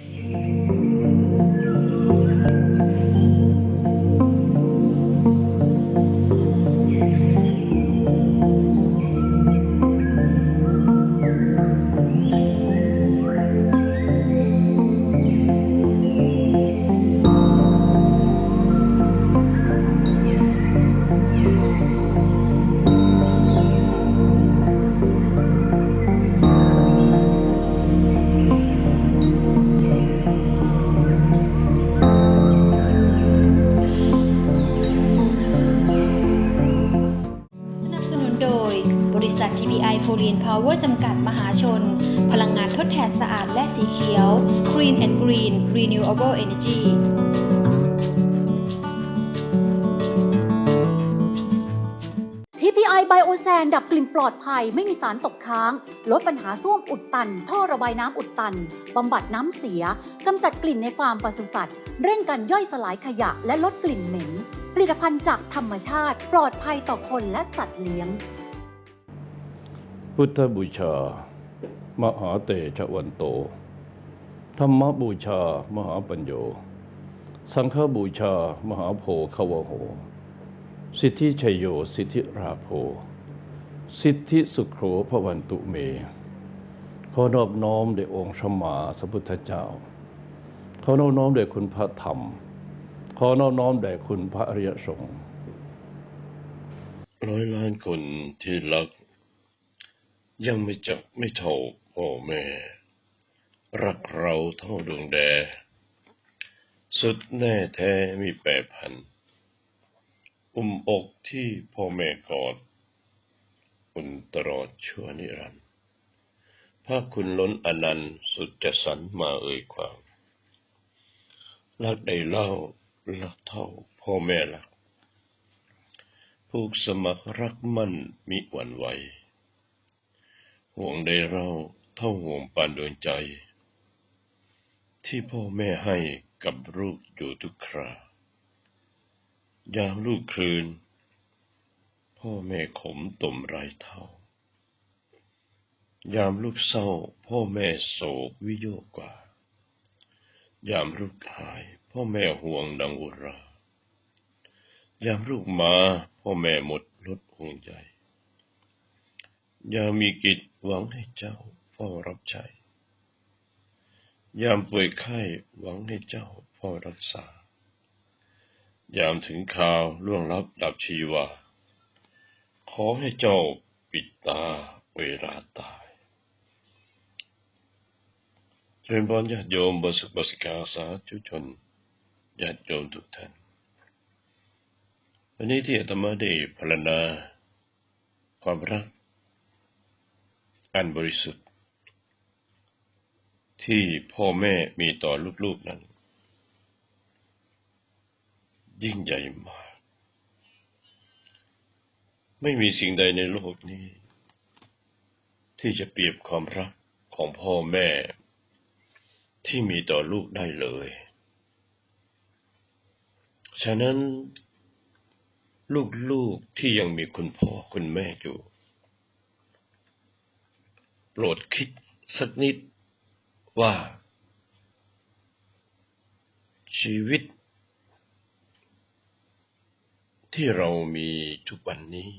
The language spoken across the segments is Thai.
ส TPI Biosan ดับกลิ่นปลอดภัยไม่มีสารตกค้าง ลดปัญหาส้วมอุดตัน ท่อระบายน้ำอุดตันบำบัดน้ำเสียกำจัดกลิ่นในฟาร์มปศุสัตว์ เร่งการย่อยสลายขยะและลดกลิ่นเหม็น ผลิตภัณฑ์จากธรรมชาติ ปลอดภัยต่อคนและสัตว์เลี้ยง พุทธบูชา มหาเตชะวันโต ธรรมบูชา มหาปัญโย สังฆบูชา มหาโพคาวโห สิทธิชัยโย สิทธิราโภสิทธิสุขโขพระวันตุเม ขอนอบน้อมแด่องค์สมมาสัมพุทธเจ้า ขอนอบน้อมแด่คุณพระธรรม ขอนอบน้อมแด่คุณพระอริยสงฆ์ร้อยล้านคนที่รัก ยังไม่จักไม่เท่าพ่อแม่ รักเราเท่าดวงแด สุดแน่แท้มีแปรพัน อุ้มอกที่พ่อแม่กอดอุ่นตลอดชั่วนิรันดร์พระคุณล้นอนันต์สุดจะสรรมาเอ่ยความรักได้เล่ารักเท่าพ่อแม่รักผูกสมัครรักมั่นมิหวั่นไหวห่วงได้เราเท่าห่วงปานดวงใจ ที่พ่อแม่ให้กับลูกอยู่ทุกครา ยามลูกคลืน พ่อแม่ขมต่มไรเท่า ยามลูกเศร้า พ่อแม่โศกวิโยกกว่า ยามลูกหาย พ่อแม่ห่วงดังอุรายามลูกมาพ่อแม่หมดลดห่วงใจย่ามีกิจหวังให้เจ้าเฝ้ารับใช้ยามป่วยไข้หวังให้เจ้าเฝ้ารักษา ยามถึงข่าวล่วงลับดับชีวา ขอให้เจ้าปิดตาเวลาตายเชิญบอลญาติโยมบสุบสิกาสาธุชนญาติโยมทุกท่าน วันนี้ที่อาตมาได้พรณนา ความรัก อันบริสุทธิ์ ที่พ่อแม่มีต่อลูกๆนั้น ยิ่งใหญ่มาก ไม่มีสิ่งใดในโลกนี้ ที่จะเปรียบความรักของพ่อแม่ ที่มีต่อลูกได้เลย ฉะนั้น ลูกๆที่ยังมีคุณพ่อคุณแม่อยู่ โปรดคิดสักนิดว่าชีวิต ที่เรามีทุกวันนี้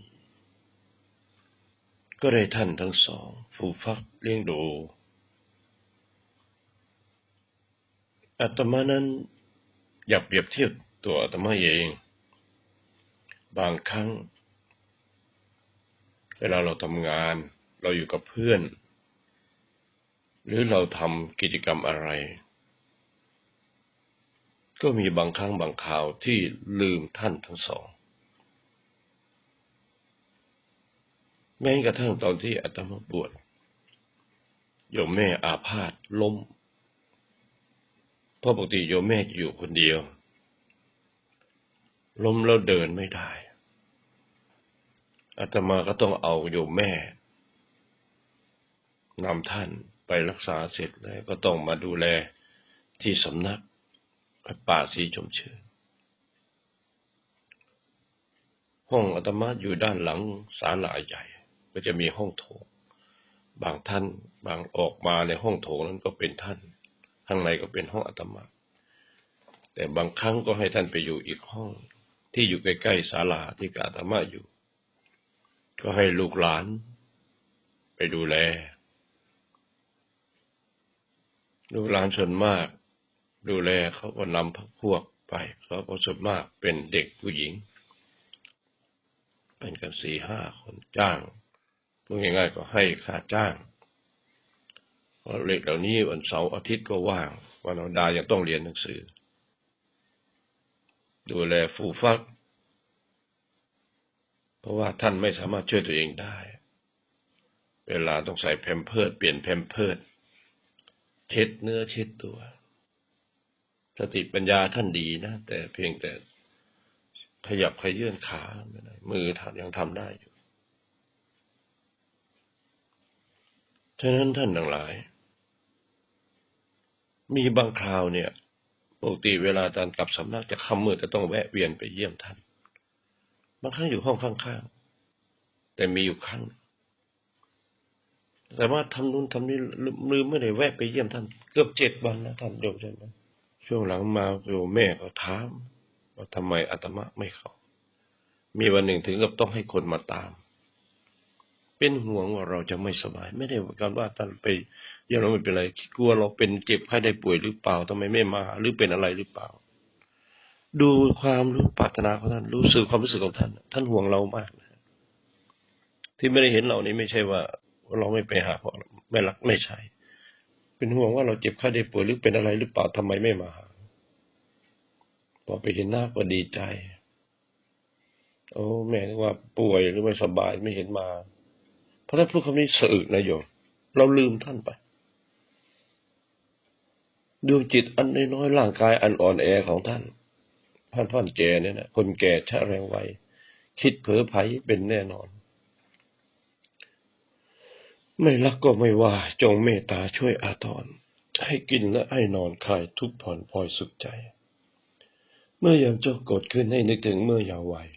ก็ได้ท่านทั้งสองผูกฟักเลี้ยงดูอาตมานั้นอยากเปรียบเทียบตัวอาตมาเอง บางครั้ง เวลาเราทำงานเราอยู่กับเพื่อน หรือเราทำกิจกรรมอะไร ก็มีบางครั้งบางคราวที่ลืมท่านทั้งสอง แม้กระทั่งตอนที่อาตมาบวชโยมแม่อาพาธล้มเพราะปกติโยมแม่จะอยู่คนเดียว ล้มแล้วเดินไม่ได้อาตมาก็ต้องเอาโยมแม่นำท่านไปรักษาเสร็จแล้วก็ต้องมาดูแลที่สำนักป่าสีชมเชยห้องอาตมาอยู่ด้านหลังศาลาใหญ่ ก็จะมีห้องโถง บางท่านบางออกมาในห้องโถงนั้นก็เป็นท่าน ข้างในก็เป็นห้องอาตมา แต่บางครั้งก็ให้ท่านไปอยู่อีกห้อง ที่อยู่ใกล้ๆศาลาที่กาตมาอยู่ ก็ให้ลูกหลาน ไปดูแล ลูกหลานส่วนมาก ดูแลเขาก็นำพวกพวกไปเขาก็ส่วนมากเป็นเด็กผู้หญิงเป็นกันสี่ห้าคนจ้าง พูดง่ายๆก็ให้ค่าจ้างเพราะเด็กเหล่านี้วันเสาร์อาทิตย์ก็ว่างวันธรรมดายังต้องเรียนหนังสือ ดูแลฟูฟัก เพราะว่าท่านไม่สามารถช่วยตัวเองได้ เวลาต้องใส่แพมเพิร์ดเปลี่ยนแพมเพิร์ดเช็ดเนื้อเช็ดตัว สติปัญญาท่านดีนะ แต่เพียงแต่ขยับขยื่นขาไม่ได้มือทำยังทำได้อยู่ ฉะนั้นท่านทั้งหลาย มีบางคราวเนี่ยปกติเวลาตอนกลับสำนักจะคำมืดจะต้องแวะเวียนไปเยี่ยมท่าน บางครั้งอยู่ห้องข้างๆ แต่มีอยู่ครั้งแต่ว่าทำนู่นทำนี่ลืมไม่ได้แวะไปเยี่ยมท่าน เกือบเจ็ดวันนะท่านโยมท่านนะช่วงหลังมาโยมแม่ก็ถามว่าทำไมอาตมาไม่เข้า มีวันหนึ่งถึงกับต้องให้คนมาตาม เป็นห่วงว่าเราจะไม่สบาย ไม่ได้การว่าท่านไปเยี่ยมเราไม่เป็นไรกลัวเราเป็นเจ็บไข้ได้ป่วยหรือเปล่าทำไมไม่มาหรือเป็นอะไรหรือเปล่า ดูความรู้ปรารถนาของท่าน รู้สึกความรู้สึกของท่าน ท่านห่วงเรามากนะที่ไม่ได้เห็นเรานี่ไม่ใช่ว่าเราไม่ไปหาเพราะไม่รักไม่ใช่ เป็นห่วงว่าเราเจ็บไข้ได้ป่วยหรือเป็นอะไรหรือเปล่าทำไมไม่มาหาพอไปเห็นหน้าก็ดีใจ โอ้แม่ว่าป่วยหรือไม่สบายไม่เห็นมา ราะถ้าพูดคำนี้สะอึกนะโยมเราลืมท่านไปดวงจิตอันน้อยร่างกายอันอ่อนแอของท่านท่านพ่อนแก่เนี่ยนะคนแก่ชะแรงวัยคิดเผลอไผเป็นแน่นอน ไม่รักก็ไม่ว่า จงเมตตาช่วยอาทรให้กินและให้นอนคลายทุกข์ผ่อนพลอยสุขใจ เมื่อยามเจ้ากดขึ้นให้นึกถึงเมื่อยามวัย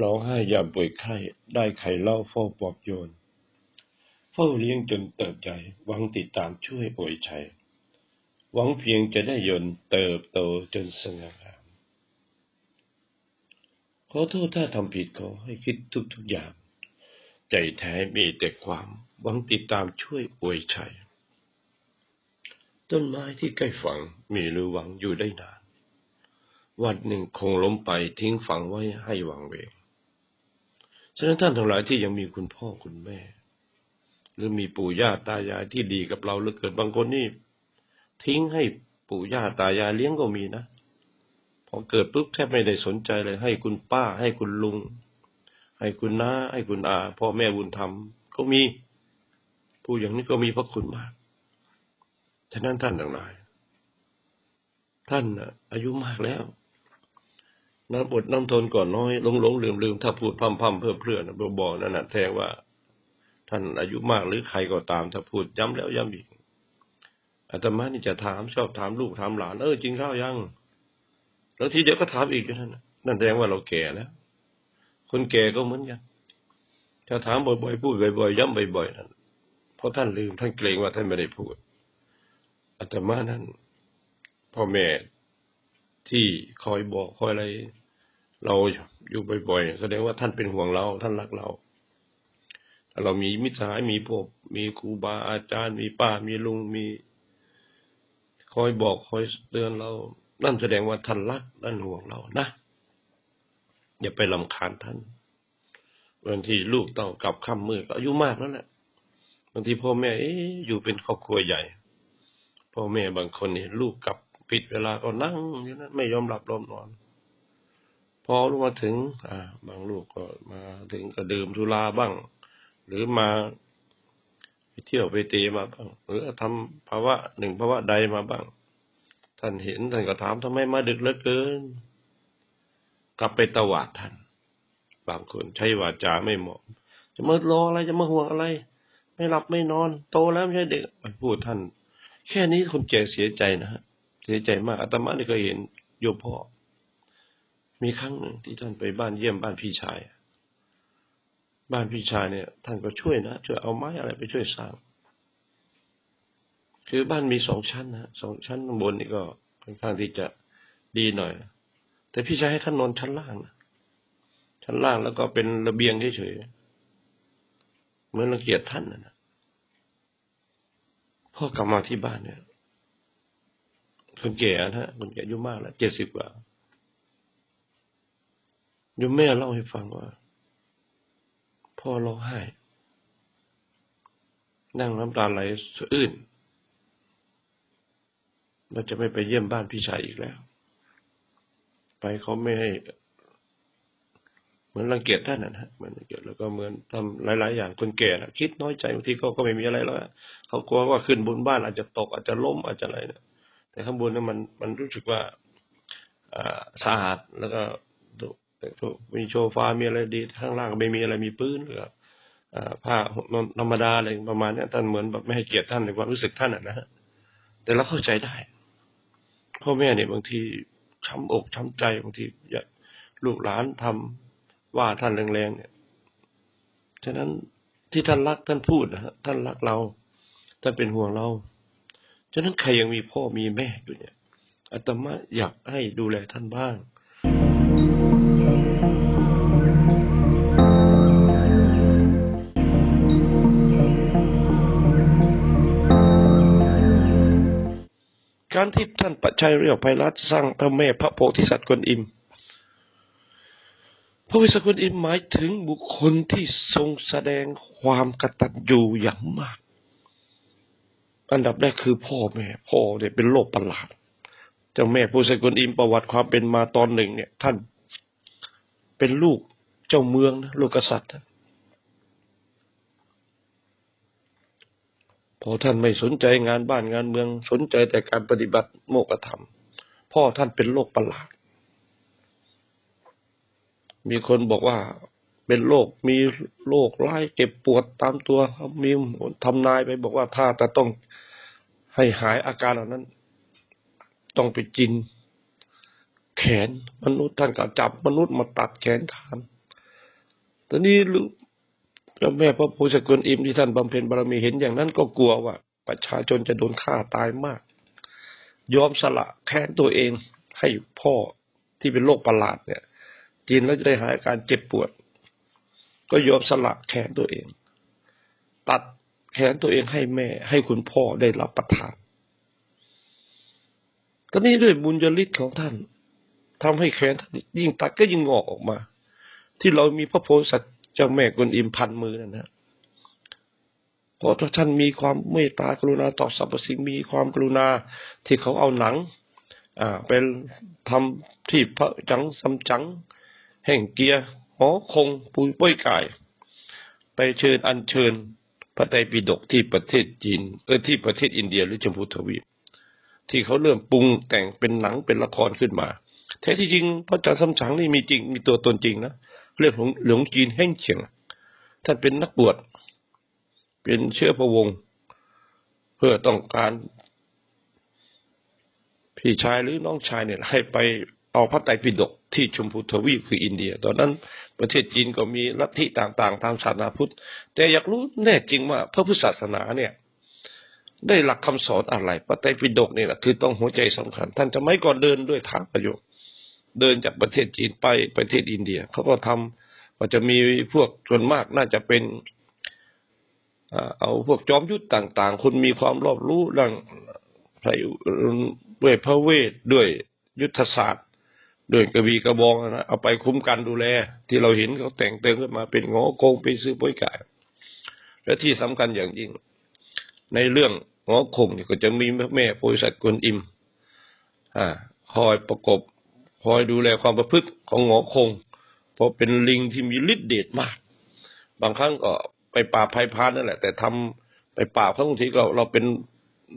ร้องไห้ยามป่วยไข้ ได้ไข่เล่าเฝ้าปลอบโยน เฝ้าเลี้ยงจนเติบใหญ่หวังติดตามช่วยอวยชัย หวังเพียงจะได้ยนเติบโตจนสง่างาม ขอโทษถ้าทำผิดขอให้คิดทุกๆอย่าง ใจแท้มีแต่ความหวังติดตามช่วยอวยชัย ต้นไม้ที่ใกล้ฝังมีหรือหวังอยู่ได้นานวันหนึ่งคงล้มไปทิ้งฝังไว้ให้วังเวง ฉะนั้นท่านทั้งหลายที่ยังมีคุณพ่อคุณแม่ หรือมีปู่ย่าตายายที่ดีกับเราเหลือเกินบางคนนี่ทิ้งให้ปู่ย่าตายายเลี้ยงก็มีนะพอเกิดปุ๊บแทบไม่ได้สนใจเลย ให้คุณป้า ให้คุณลุง ให้คุณน้า ให้คุณอาพ่อแม่บุญธรรมก็มี ผู้อย่างนี้ก็มีพระคุณมากฉะนั้นท่านทั้งหลาย ท่านอายุมากแล้ว น้ำอดน้ำทนก่อนน้อยหลงหลงลืมลืมถ้าพูดพั่มพั่มเพื่อเพื่อนะบอนั่นนะแทงว่า ท่านอายุมากหรือใครก็ตามถ้าพูดย้ำแล้วย้ำอีกอาตมานี่จะถามชอบถามลูกถามหลานเออจริงข้าวยังแล้วทีเดียวก็ถามอีกอยู่นั่นนั่นแสดงว่าเราแก่แล้ว คนแก่ก็เหมือนกันถ้าถามบ่อยๆพูดบ่อยๆย้ำบ่อยๆนั่นเพราะท่านลืมท่านเกรงว่าท่านไม่ได้พูดอาตมานั้นพ่อแม่ที่คอยบอกคอยอะไร เราอยู่บ่อยๆแสดงว่าท่านเป็นห่วงเรา ท่านรักเราถ้าเรามีมิตรสหายมีพวกมีครูบาอาจารย์ มีป้ามีลุงมี คอยบอกคอยเตือนเรา นั่นแสดงว่าท่านรักท่านห่วงเรานะอย่าไปลำคาญท่านบางทีลูกต้องกลับค่ำมืดอายุมากแล้วแหละบางทีพ่อแม่เอ๊อยู่เป็นครอบครัวใหญ่พ่อแม่บางคนเห็นลูกกลับผิดเวลาก็นั่งอยู่นั้นไม่ยอมหลับยอมนอน พอลูกมาถึง อ่า บางลูกก็มาถึงก็ดื่มสุราบ้าง หรือมาไปเที่ยวไปตีมาบ้าง หรือทำภาวะหนึ่งภาวะใดมาบ้าง ท่านเห็นท่านก็ถามทำไมมาดึกเหลือเกิน กลับไปตวาดท่าน บางคนใช้วาจาไม่เหมาะ จะมารออะไรจะมาห่วงอะไร ไม่หลับไม่นอน โตแล้วไม่ใช่เด็กไปพูดท่าน แค่นี้คนแก่เสียใจนะฮะเสียใจมากอาตมาเนี่เคยเห็นโยมพ่อ มีครั้งหนึ่งที่ท่านไปบ้านเยี่ยมบ้านพี่ชาย บ้านพี่ชายเนี่ย ท่านก็ช่วยนะช่วยเอาไม้อะไรไปช่วยสร้าง คือบ้านมีสองชั้นนะสองชั้นข้างบนนี่ก็ค่อนข้างที่จะดีหน่อย แต่พี่ชายให้ท่านนอนชั้นล่างนะชั้นล่างแล้วก็เป็นระเบียงเฉยๆเหมือนรังเกียจท่านนะนะพ่อกลับมาที่บ้านเนี่ยคนแก่นะฮะคนแก่อายุมากแล้วเจ็ดสิบกว่า ยมแม่เล่าให้ฟังว่าพ่อร้องไห้ นั่งน้ำตาไหลสะอื้นเราจะไม่ไปเยี่ยมบ้านพี่ชายอีกแล้ว ไปเขาไม่ให้ เหมือนรังเกียจท่านนะฮะเหมือนรังเกียจแล้วก็เหมือนทำหลาย ๆ อย่างคนแก่นะคิดน้อยใจบางทีเขาก็ไม่มีอะไรแล้วเขากลัวว่าขึ้นบนบ้านอาจจะตกอาจจะล้มอาจจะอะไรนะแต่ข้างบนนั้นมันมันรู้สึกว่าอ่าสะอาดแล้วก็ มีโชฟามีอะไรดีข้างล่างก็ไม่มีอะไรมีปื้นหรืออ่าผ้าธรรมดาอะไรประมาณนี้ท่านเหมือนแบบไม่ให้เกียรติท่านในความรู้สึกท่านอะนะฮะแต่เราเข้าใจได้พ่อแม่เนี่ยบางทีช้ำอกช้ำใจบางทีลูกหลานทำว่าท่านแรงๆเนี่ยฉะนั้นที่ท่านรักท่านพูดนะฮะท่านรักเราท่านเป็นห่วงเราฉะนั้นใครยังมีพ่อมีแม่อยู่เนี่ยอาตมาอยากให้ดูแลท่านบ้าง การที่ท่านปัจชัยเรียวไพรัตสร้างพระแม่พระโพธิสัตว์กวนอิม พระวิสกวนอิมหมายถึงบุคคลที่ทรงแสดงความกตัญญูอย่างมาก อันดับแรกคือพ่อแม่ พ่อเนี่ยเป็นโรคประหลาด เจ้าแม่ผู้สกุลอิมประวัติความเป็นมาตอนหนึ่งเนี่ย ท่าน เป็นลูกเจ้าเมืองนะลูกกษัตริย์นะพอท่านไม่สนใจงานบ้านงานเมืองสนใจแต่การปฏิบัติโมกธรรม พ่อท่านเป็นโรคประหลาด มีคนบอกว่าเป็นโรคมีโรคร้ายเจ็บปวดตามตัวมีทำนายไปบอกว่าถ้าจะต้องให้หายอาการเหล่านั้น ต้องไปกิน แขนมนุษย์ท่านก็จับมนุษย์มาตัดแขนท่านตอนนี้ลูกแม่พระโพธิกวนอิมที่ท่านบำเพ็ญบารมีเห็นอย่างนั้นก็กลัวว่า ประชาชนจะโดนฆ่าตายมาก ยอมสละแค้นตัวเองให้พ่อที่เป็นโรคประหลาดเนี่ยกินแล้วจะได้หายอาการเจ็บปวด ก็ยอมสละแขนตัวเอง ตัดแขนตัวเองให้แม่ ให้คุณพ่อได้รับประทานตอนนี้ด้วยบุญญาฤทธิ์ของท่าน ทำให้แขนท่านยิ่งตัดก็ยิ่งงอกออกมา ที่เรามีพระโพธิสัตว์เจ้าแม่กวนอิมพันมือนั่นนะเพราะถ้าท่านมีความเมตตากรุณาต่อสรรพสิ่งมีความกรุณาที่เขาเอาหนัง อ่าเป็นทำที่พระจังซัมจัง แห่งเกียร์หอคงปุยป้อยกาย ไปเชิญอัญเชิญพระไตรปิฎกที่ประเทศจีนเออที่ประเทศอินเดียหรือจมพูทวีปที่เขาเริ่มปรุงแต่งเป็นหนังเป็นละครขึ้นมา แท้ที่จริงพระจันทร์ซัมจั๋งนี่มีจริงมีตัวตนจริงนะเรื่องของหลวงจีนแห่งเฉียงท่านเป็นนักบวชเป็นเชื้อพระวงศ์เพื่อต้องการพี่ชายหรือน้องชายเนี่ยให้ไปเอาพระไตรปิฎกที่ชมพูทวีปคืออินเดีย ตอนนั้นประเทศจีนก็มีลัทธิต่างๆ ทางศาสนาพุทธ แต่อยากรู้แน่จริงว่าพระพุทธศาสนาเนี่ย ได้หลักคำสอนอะไรพระไตรปิฎกเนี่ยคือต้องหัวใจสำคัญ ท่านจะไม่ก่อนเดินด้วยทางประโยชน์ เดินจากประเทศจีนไปประเทศอินเดียเขาก็ทำก็จะมีพวกส่วนมากน่าจะเป็นเอาพวกจอมยุทธต่าง ๆ คนมีความรอบรู้เรื่องไพรด้วยพระเวทด้วยยุทธศาสตร์ด้วยกระบี่กระบองนะเอาไปคุ้มกันดูแล ที่เราเห็นเขาแต่งเติมขึ้นมาเป็นงอโกงไปซื้อป่วยกายและที่สำคัญอย่างยิ่ง ในเรื่องงอคงก็จะมีแม่โพธิสัตว์กวนอิมอ่าคอยประกบ คอยดูแลความประพฤติของงอคง เพราะเป็นลิงที่มีฤทธิ์เดชมาก บางครั้งก็ไปป่าภัยพานนั่นแหละ แต่ทำไปป่าครั้งบางทีเราเราเป็น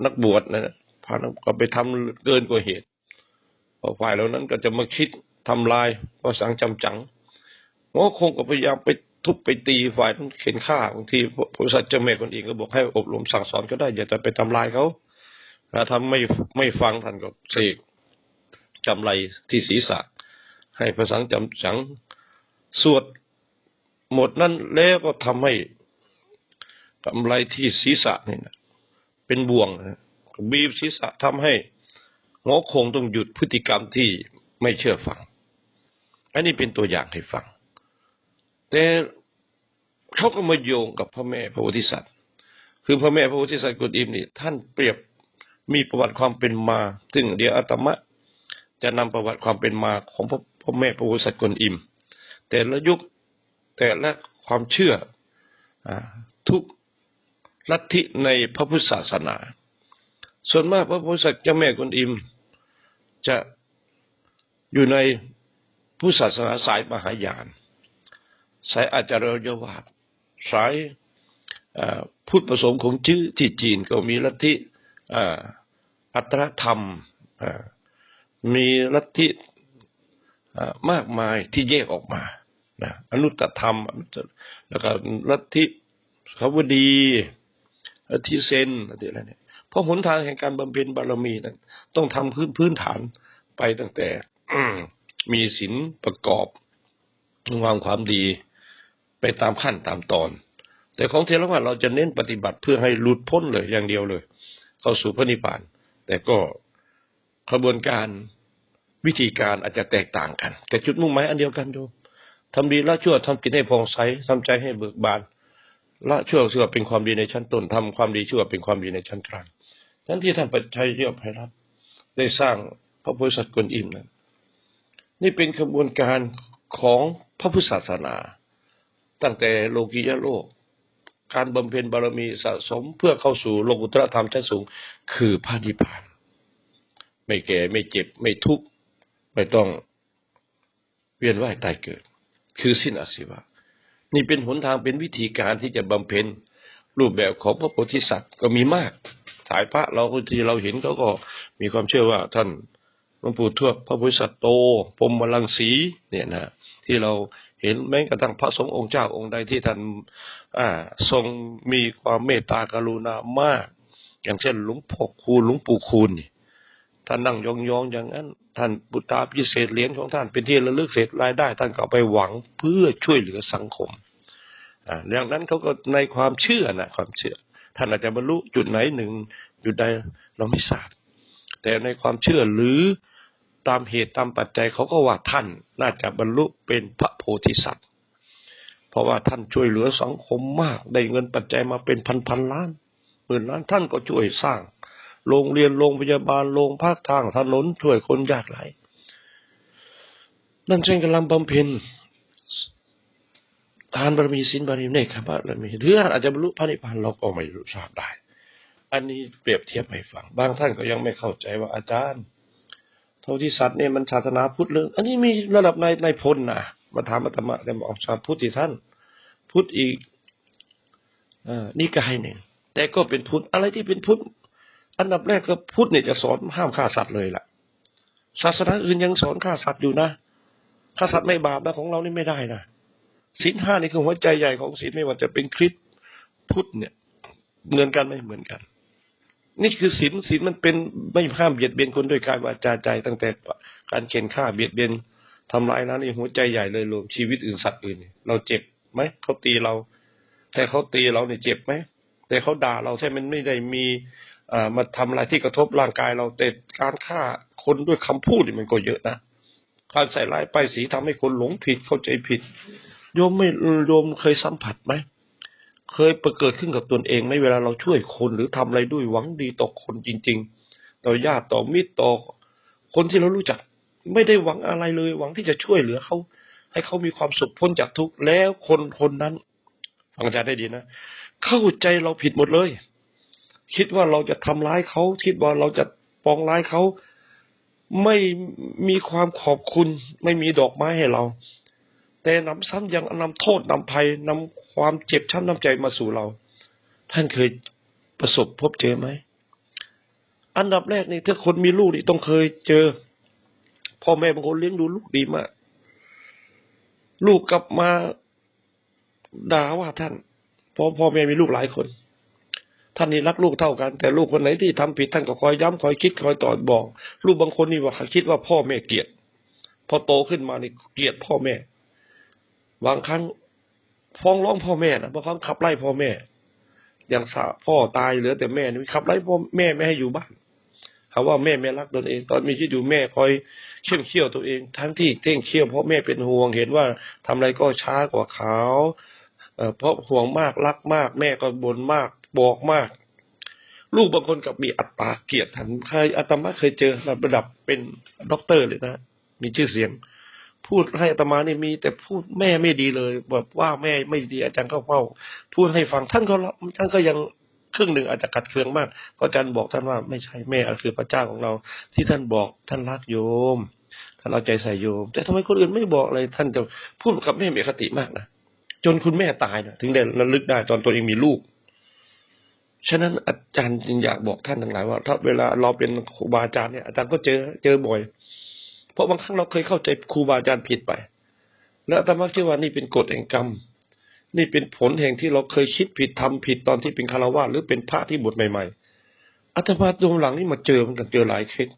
นักบวชนะพานก็ไปทำเกินกว่าเหตุพอฝ่ายเหล่านั้นก็จะมาคิดทำลายพอสังจำจังงอคงก็พยายามไปทุบไปตีฝ่ายนั้นเข็นฆ่าบางทีบริษัทเจ้าแม่คนเองก็บอกให้อบรมสั่งสอนก็ได้อย่าจะไปทำลายเขาถ้าทำไม่ไม่ฟังท่านก็เสก จำไรที่ศีรษะ ให้พระสังจำจังสวดหมดนั้นแล้วก็ทำให้กำไรที่ศีรษะนี่นะเป็นบ่วงนะบีบศีรษะทำให้หัวคงต้องหยุดพฤติกรรมที่ไม่เชื่อฟัง อันนี้เป็นตัวอย่างให้ฟัง แต่เขาก็มาโยงกับพระแม่พระโพธิสัตว์ คือพระแม่พระโพธิสัตว์กุฎอิมนี่ท่านเปรียบมีประวัติความเป็นมา ซึ่งเดี๋ยวอาตมะ จะนำประวัติความเป็นมาของพระพระแม่พระโพธิสัตว์กุฎอิม แต่ละยุคแต่ละความเชื่ออทุกลัทธิในพระพุทธศาสนา ส่วนมากพระโพธิสัตว์เจ้าแม่กุฎอิม จะอยู่ในพุทธศาสนาสายมหายาน สายอาจารย์ยวาสายพุทธผสมของจื้อที่จีนก็มีลัทธิอัตรธรรมอ มีลัทธิมากมายที่แยกออกมานะอนุตตธรรม แล้วก็ลัทธิขาวดีลัทธิเซนอะไรอะไรเนี่ยเพราะหนทางแห่งการบำเพ็ญบารมีนั้นต้องทำพื้นพื้นฐานไปตั้งแต่มีศีลประกอบวางความดีไปตามขั้นตามตอน แต่ของเทรวาเราจะเน้นปฏิบัติเพื่อให้หลุดพ้นเลยอย่างเดียวเลย เข้าสู่พระนิพพาน แต่ก็ ขบวนการวิธีการอาจจะแตกต่างกัน แต่จุดมุ่งหมายอันเดียวกันโยมทำดีละชั่วทำกิจให้ผ่องใสทำใจให้เบิกบานละชั่วเสื่อเป็นความดีในชั้นต้นทำความดีชั่วเป็นความดีในชั้นกลางทั้นที่ท่านปัจชัยเยอะไพรัตน์ได้สร้างพระโพธิสัตว์กวนอิมนั้นนี่เป็นขบวนการของพระพุทธศาสนา ตั้งแต่โลกียโลก การบำเพ็ญบารมีสะสมเพื่อเข้าสู่โลกุตตรธรรมชั้นสูง คือพระนิพพาน ไม่แก่ไม่เจ็บ ไม่ทุกข์ไม่ต้องเวียนว่ายตายเกิด คือสิ้นอาศิวะ นี่เป็นหนทางเป็นวิธีการที่จะบำเพ็ญรูปแบบของพระโพธิสัตว์ก็มีมาก สายพระเราที่เราเห็นเขาก็มีความเชื่อว่าท่านหลวงปู่ทวดพระพุทธสัตว์โตพรหมลังสีเนี่ยนะที่เราเห็นแม้กระทั่งพระสงฆ์องค์เจ้าองค์ใดที่ท่านอ่าทรงมีความเมตตากรุณามาก อย่างเช่นหลวงพ่อคูณหลวงปู่คูณนี่ ท่านนั่งยองๆอย่างนั้น ท่านบุตราพิเศษเหรียญของท่านเป็นที่ระลึกเศษรายได้ ท่านก็ไปหวังเพื่อช่วยเหลือสังคมอ่าดังนั้นเขาก็ในความเชื่อนะความเชื่อ ท่านอาจจะบรรลุจุดไหนหนึ่งจุดใดเราไม่ทราบแต่ในความเชื่อหรือตามเหตุตามปัจจัยเขาก็ว่าท่านน่าจะบรรลุเป็นพระโพธิสัตว์ เพราะว่าท่านช่วยเหลือสังคมมาก ได้เงินปัจจัยมาเป็นพันพันๆล้านหมื่นล้านท่านก็ช่วยสร้าง โรงเรียนโรงพยาบาลโรงพักทางถนนช่วยคนยากไร้นั่นเช่นกำลังบำเพ็ญทานบารมีศีลบารมีเนคขบารมีหรืออาจจะบรรลุพระนิพพานเราก็ไม่รู้ทราบได้ อันนี้เปรียบเทียบให้ฟัง บางท่านก็ยังไม่เข้าใจว่าอาจารย์โพธิสัตว์เนี่ยมันศาสนาพุทธเรื่องอันนี้มีระดับในในพลนะมาถามอาตมาแต่บอกชาวพุทธที่ท่าน พุทธอีกอ่อนิกายหนึ่งแต่ก็เป็นพุทธอะไรที่เป็นพุทธ อันดับแรกก็พุทธเนี่ยจะสอนห้ามฆ่าสัตว์เลยล่ะ ศาสนาอื่นยังสอนฆ่าสัตว์อยู่นะฆ่าสัตว์ไม่บาปนะของเรานี่ไม่ได้นะศีลห้านี่คือหัวใจใหญ่ของศีลไม่ว่าจะเป็นคริสพุทธเนี่ยเหมือนกันไม่เหมือนกัน นี่คือศีลศีลมันเป็นไม่ห้ามเบียดเบียนคนด้วยกายวาจาใจ ตั้งแต่การเข็นฆ่าเบียดเบียนทำลายนั้นนี่หัวใจใหญ่เลยรวมชีวิตอื่นสัตว์อื่น เราเจ็บไหมเขาตีเรา แต่เขาตีเราเนี่ยเจ็บไหมแต่เขาด่าเราแท้มันไม่ได้มี มาทำอะไรที่กระทบร่างกายเราแต่การฆ่าคนด้วยคำพูดนี่มันก็เยอะนะการใส่ร้ายป้ายสีทำให้คนหลงผิดเข้าใจผิด โยมไม่โยมเคยสัมผัสไหมเคยเกิดขึ้นกับตนเองไหมเวลาเราช่วยคนหรือทำอะไรด้วยหวังดีต่อคนจริง ๆ ต่อญาติต่อมิตรต่อคนที่เรารู้จัก ไม่ได้หวังอะไรเลย หวังที่จะช่วยเหลือเขาให้เขามีความสุขพ้นจากทุกข์แล้วคนคนนั้นฟังอาจารย์ได้ดีนะ เข้าใจเราผิดหมดเลย คิดว่าเราจะทำร้ายเขาคิดว่าเราจะปองร้ายเขาไม่มีความขอบคุณ ไม่มีดอกไม้ให้เรา แต่นำซ้ำยังนำโทษนำภัยนำความเจ็บช้ำน้ำใจมาสู่เรา ท่านเคยประสบพบเจอไหม อันดับแรกนี่ถ้าคนมีลูกนี่ต้องเคยเจอ พ่อแม่บางคนเลี้ยงดูลูกดีมาก ลูกกลับมาด่าว่าท่านเพราะพ่อแม่มีลูกหลายคน ท่านนี่รักลูกเท่ากัน แต่ลูกคนไหนที่ทำผิดท่านก็คอยย้ำคอยคิดคอยตอดบอก ลูกบางคนนี่ว่าคิดว่าพ่อแม่เกลียด พอโตขึ้นมานี่เกลียดพ่อแม่ บางครั้งฟ้องร้องพ่อแม่นะบางครั้งขับไล่พ่อแม่ อย่างสาพ่อตายเหลือแต่แม่นี่ขับไล่พ่อแม่ไม่ให้อยู่บ้านเขาว่าแม่ไม่รักตนเอง ตอนมีชีวิตอยู่แม่คอยเขี่ยวเขี่ยวตัวเอง ทั้งที่เท่งเขี่ยวเพราะแม่เป็นห่วงเห็นว่าทำอะไรก็ช้ากว่าเขาเพราะห่วงมากรักมาก แม่ก็บ่นมาก บอกมาก ลูกบางคนกับมีอัตตาเกลียดทันเคยอาตมาเคยเจอระดับเป็นด็อกเตอร์เลยนะ มีชื่อเสียง พูดให้อาตมานี่มี แต่พูดแม่ไม่ดีเลย แบบว่าแม่ไม่ดีอาจารย์ก็เฝ้า พูดให้ฟังท่านก็รับท่านก็ยังครึ่งหนึ่งอาจจะขัดเคืองมาก เพราะอาจารย์บอกท่านว่าไม่ใช่แม่คือพระเจ้าของเรา ที่ท่านบอกท่านรักโยมท่านเอาใจใส่โยม แต่ทำไมคนอื่นไม่บอกเลยท่านจะพูดกับแม่มีคติมากนะจนคุณแม่ตายนะถึงได้ระลึกได้ตอนตัวเองมีลูก ฉะนั้นอาจารย์จึงอยากบอกท่านทั้งหลายว่า ถ้าเวลาเราเป็นครูบาอาจารย์เนี่ยอาจารย์ก็เจอเจอบ่อย เพราะบางครั้งเราเคยเข้าใจครูบาอาจารย์ผิดไป แล้วอาตมาคิดว่านี่เป็นกฎแห่งกรรม นี่เป็นผลแห่งที่เราเคยคิดผิดทำผิดตอนที่เป็นคารวะหรือเป็นพระที่บวชใหม่ ๆอาตมาตรงหลังนี่มาเจอมันกันเจอหลายเคส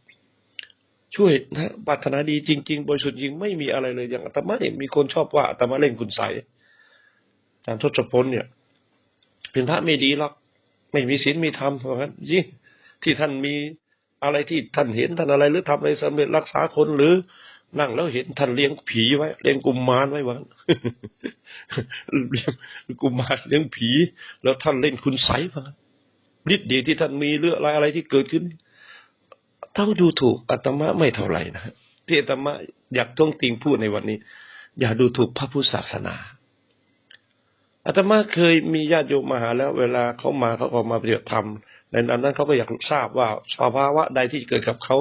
ช่วยนะปรารถนาดีจริง ๆ บริสุทธิ์จริงไม่มีอะไรเลยอย่างอาตมาเนี่ยมีคนชอบว่าอาตมาเล่นคุณใสยอาจารย์ทศพลเนี่ย เป็นพระไม่ดีหรอก ไม่มีศีลมีธรรมเพราะงั้นยิ่งที่ท่านมีอะไรที่ท่านเห็นท่านอะไรหรือทำอะไรสำเร็จรักษาคนหรือนั่งแล้วเห็นท่านเลี้ยงผีไว้เลี้ยงกุมมารไว้วะเลี้ยงกุมมารเลี้ยงผี แล้วท่านเล่นคุณไสยมาฤทธิ์ดชที่ท่านมีเรื่องอะไรอะไรที่เกิดขึ้นถ้าดูถูกอาตมาไม่เท่าไหร่นะที่อาตมาอยากท้วงติงพูดในวันนี้ อย่าดูถูกพระพุทธศาสนา อาตมาเคยมีญาติโยมมาหาแล้ว เวลาเขามาเขาก็มาปฏิบัติธรรมในนั้นเขาก็อยากทราบว่าสภาวะใดที่เกิดกับเขา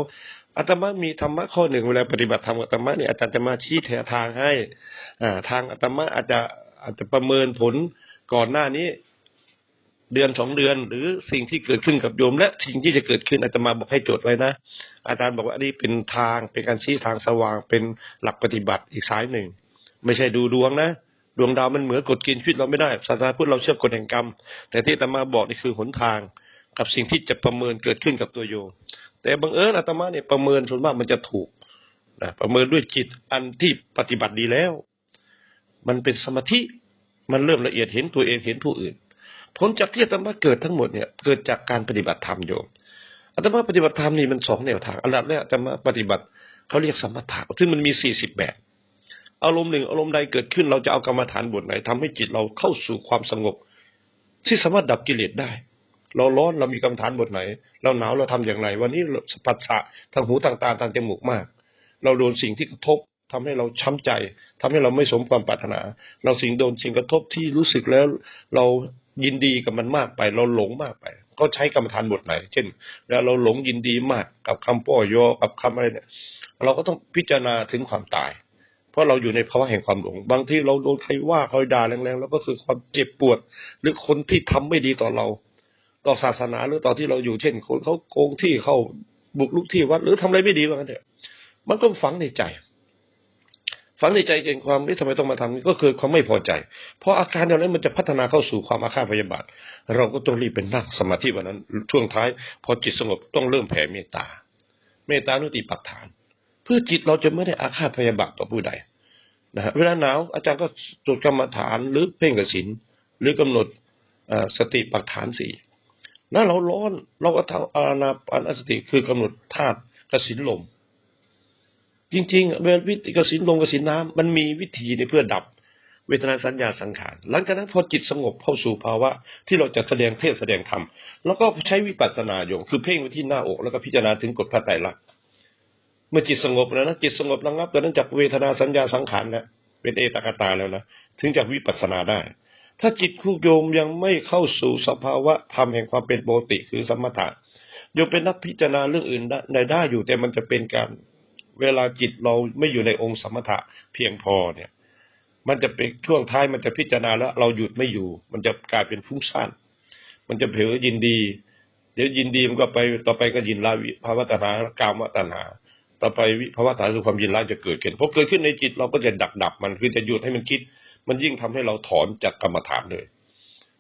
อาตมามีธรรมะข้อหนึ่งเวลาปฏิบัติธรรมอาตมาเนี่ยอาจารย์จะมาชี้แถทางให้อ่าทางอาตมาอาจจะอาจจะประเมินผลก่อนหน้านี้เดือนสองเดือน หรือสิ่งที่เกิดขึ้นกับโยม และสิ่งที่จะเกิดขึ้นอาตมาบอกให้จดไว้นะ อาจารย์บอกว่าอันนี้เป็นทางเป็นการชี้ทางสว่างเป็นหลักปฏิบัติอีกสายหนึ่ง ไม่ใช่ดูดวงนะ ดวงดาวมันเหมือนกดกินชีวิตเราไม่ได้ศาสนาพุทธเราเชื่อกฎแห่งกรรม แต่ที่อาตมาบอกนี่คือหนทางกับสิ่งที่จะประเมินเกิดขึ้นกับตัวโยม แต่บังเอิญอาตมาเนี่ยประเมินส่วนมากมันจะถูกนะประเมินด้วยจิตอันที่ปฏิบัติดีแล้ว มันเป็นสมาธิมันเริ่มละเอียดเห็นตัวเองเห็นผู้อื่น ผลจากที่อาตมาเกิดทั้งหมดเนี่ยเกิดจากการปฏิบัติธรรมโยมอาตมาปฏิบัติธรรมนี่มันสองแนวทางอันดับแรกอาตมาปฏิบัติเขาเรียกสมถะซึ่งมันมีสี่สิบแบบ อารมณ์หนึ่งอารมณ์ใดเกิดขึ้น เราจะเอากรรมฐานบทไหนทำให้จิตเราเข้าสู่ความสงบ ที่สามารถดับกิเลสได้ เราร้อนเรามีกรรมฐานบทไหน เราหนาวเราทำอย่างไร วันนี้ปัสสะทางหูทางตาทางจมูกมาก เราโดนสิ่งที่กระทบทำให้เราช้ำใจทำให้เราไม่สมความปรารถนา เราสิ่งโดนสิ่งกระทบที่รู้สึกแล้ว เรายินดีกับมันมากไป เราหลงมากไป ก็ใช้กรรมฐานบทไหน เช่น แล้วเราหลงยินดีมากกับคำป้อยอกับคำอะไรเนี่ย เราก็ต้องพิจารณาถึงความตาย เพราะเราอยู่ในภาวะแห่งความหลง บางทีเราโดนใครว่าใครด่าแรงๆแล้วก็คือความเจ็บปวด หรือคนที่ทำไม่ดีต่อเรา ต่อศาสนาหรือต่อที่เราอยู่เช่น คนเขาโกงที่เขาบุกลุกที่วัด หรือทำอะไรไม่ดีว่างั้นเถอะมันก็ฝังในใจ ฝังในใจเกินความที่ทำไมต้องมาทำนี่ก็คือความไม่พอใจ เพราะอาการเหล่านั้นมันจะพัฒนาเข้าสู่ความอาฆาตพยาบาท เราก็ต้องรีบเป็นนั่งสมาธิวันนั้นช่วงท้าย พอจิตสงบต้องเริ่มแผ่เมตตา เมตตานุติปัฏฐาน เพื่อจิตเราจะไม่ได้อาฆาตพยาบาทต่อผู้ใดนะฮะเวลาหนาวอาจารย์ก็จดกรรมฐานหรือเพ่งกสินหรือกำหนดอ่อสติปัฏฐานสี่ถ้าเราร้อนเราก็ทำอานาปานสติคือกำหนดธาตุกสินลม จริงๆเวลาวิธีกสินลมกสินน้ำมันมีวิธีในเพื่อดับเวทนาสัญญาสังขาร หลังจากนั้นพอจิตสงบเข้าสู่ภาวะ ที่เราจะแสดงเทศแสดงธรรม แล้วก็ใช้วิปัสสนาโยมคือเพ่งไปที่หน้าอก แล้วก็พิจารณาถึงกฎพระไตรลักษณ์ เมื่อจิตสงบแล้วนะจิตสงบระงับแล้วนั้นจากเวทนาสัญญาสังขารนะเป็นเอตกตาแล้วนะถึงจะวิปัสสนาได้ ถ้าจิตคู่โยมยังไม่เข้าสู่สภาวะธรรมแห่งความเป็นปกติคือสมถะโยมเป็นนักพิจารณาเรื่องอื่นได้ได้อยู่แต่มันจะเป็นการเวลาจิตเราไม่อยู่ในองค์สมถะเพียงพอเนี่ย มันจะเป็นช่วงท้ายมันจะพิจารณาแล้ว เราหยุดไม่อยู่ มันจะกลายเป็นฟุ้งซ่านมันจะเผลอยินดี เดี๋ยวยินดีมันก็ไปต่อไปก็ยินลาวิภาวตัณหากามตัณหา ต่อไปวิภาวะตัณหาคือความยินร้ายจะเกิดขึ้นพอเกิดขึ้นในจิตเราก็จะดับดับมันคือจะหยุดให้มันคิด มันยิ่งทำให้เราถอนจากกรรมฐานเลย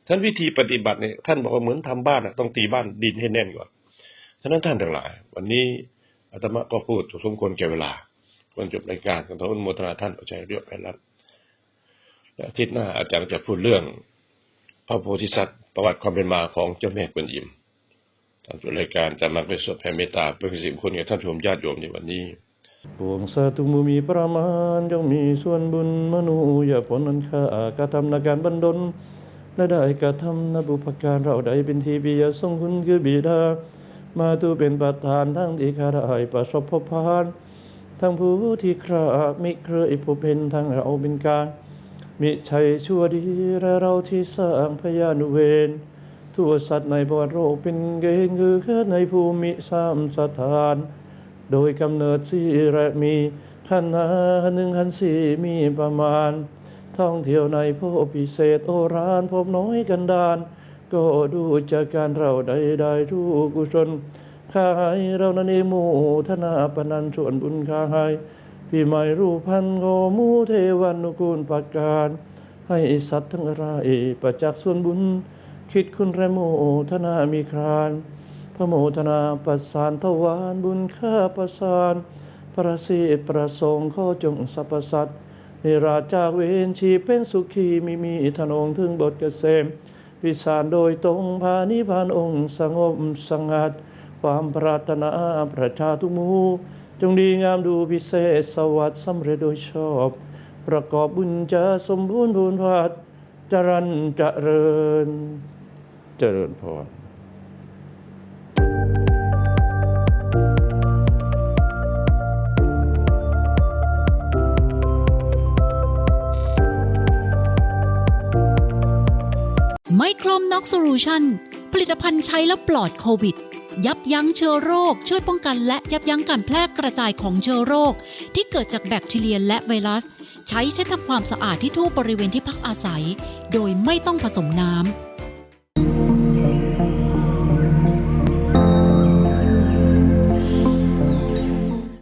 ท่านวิธีปฏิบัติเนี่ยท่านบอกว่าเหมือนทำบ้านอะต้องตีบ้านดินให้แน่นก่อนฉะนั้นท่านทั้งหลาย วันนี้อาตมาก็พูดสมควรแก่เวลาควรจบรายการกันทุกโมทนาท่านเอาใจเรียบไปแล้วและอาทิตย์หน้าอาจารย์จะพูดเรื่องพระโพธิสัตว์ประวัติความเป็นมาของเจ้าแม่กวนอิม ตามจุดรายการจะมาเป็นสวดแผ่เมตตาเพื่อสิมคุณกับท่านผู้ชมญาติโยมในวันนี้ปวงสัตว์ทุกมูมีประมาณจงมีส่วนบุญมนุอย่าผลนันค่ากระทำนาการบันดลและได้กระทำนบุพการเราใดเป็นทีปิยทรงคุณคือบิดา มาตูเป็นประธานทั้งที่ข้าได้ประสบพบพาน ทั้งผู้ที่ครามิเคยพบเห็นทั้งเราเป็นกลารมิใช่ชั่วดีและเราที่สร้างพยานุเวร ทั่วสัตว์ในบวรโรคเป็นเกณฑ์คือในภูมิสามสถาน โดยกำเนิดสี่และมีขันหาหนึ่งขันสี่มีประมาณ ท่องเที่ยวในพบพิเศษโอรานพบน้อยกันดาน ก็ดูจากการเราใดได้ทุกกุศลข้าให้เรานั้นเองโมทนาปนันส่วนบุญข้าให้พี่ไม่รู้พันโกมูเทวันุกูลประการ ให้สัตว์ทั้งหลายประจักษ์ส่วนบุญ คิดคุณแรโมทนามีครานพระโมทนาประสานทวารบุญข้าประสาน ประสิทธิประสงค์ข้อจงสรรพสัตว์นิราชจากเวรชีเป็นสุขีมีมีทนงถึงบทเกษมพิสารโดยตรงพานิพานองค์สงบสงัด ความปรารถนาประชาทุกหมูจงดีงามดูพิเศษสวัสดิ์สำเร็จโดยชอบ ประกอบบุญจะสมบูรณ์พูนพัดจรันจเจริญ เจริญพรไมโครมน็อกโซลูชันผลิตภัณฑ์ใช้แล้วปลอดโควิด ยับยั้งเชื้อโรค ช่วยป้องกันและยับยั้งการแพร่กระจายของเชื้อโรค ที่เกิดจากแบคทีเรียและไวรัส ใช้เช็ดทำความสะอาดที่ทั่วบริเวณที่พักอาศัย โดยไม่ต้องผสมน้ำ